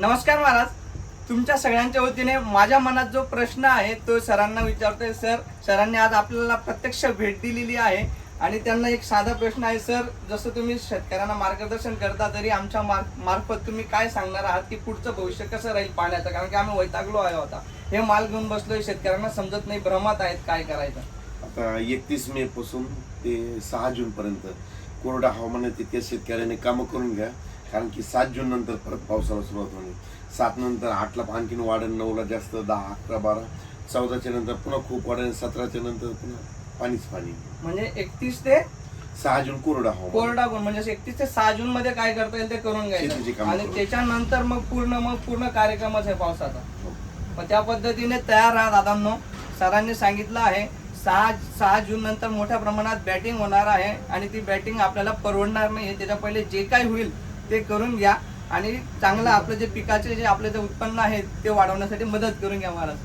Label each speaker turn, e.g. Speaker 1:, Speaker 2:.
Speaker 1: नमस्कार महाराज. तुमच्या सगळ्यांच्या वतीने माझ्या मनात जो प्रश्न आहे तो सरांना विचारतोय. सर सरांनी आज आपल्याला प्रत्यक्ष भेट दिलेली आहे आणि त्यांना एक साधा प्रश्न आहे सर जसं तुम्ही शेतकऱ्यांना मार्गदर्शन करता तरी आमच्या मार मार्फत तुम्ही काय सांगणार आहात की पुढचं भविष्य कसं राहील पाण्याचं? कारण की आम्ही वैतागलो आहे होता हे माल घेऊन बसलोय शेतकऱ्यांना समजत नाही भ्रमात आहेत काय करायचं.
Speaker 2: आता एकतीस मे पासून ते सहा जून पर्यंत कोरडा हवामान तितक्या शेतकऱ्यांनी कामं करून घ्या. कारण की सात जून नंतर परत पावसाला सुरुवात होणे सात नंतर आठला आणखीन वाढेल नऊला जास्त दहा अकरा बारा चौदाच्या नंतर पुन्हा खूप वाढेल सतराच्या नंतर पुन्हा पाणीच पाणी.
Speaker 1: म्हणजे एकतीस ते
Speaker 2: सहा जून कोरडा हवामान.
Speaker 1: कोरडा गुण म्हणजे एकतीस ते सहा जून मध्ये काय करता येईल ते करून घ्यायचं. आणि. त्याच्यानंतर मग पूर्ण मग पूर्ण कार्यक्रमच आहे पावसाचा.
Speaker 2: हो.
Speaker 1: मग त्या पद्धतीने तयार राहा दादांनो. सरांनी सांगितलं आहे सहा सहा जून नंतर मोठ्या प्रमाणात बॅटिंग होणार आहे आणि ती बॅटिंग आपल्याला परवडणार नाही. त्याच्या पहिले जे काय होईल ते करून घ्या. आणि चांगलं आपलं जे पिकाचे जे आपलं जे उत्पन्न आहे ते वाढवण्यासाठी मदत करून घ्या महाराज.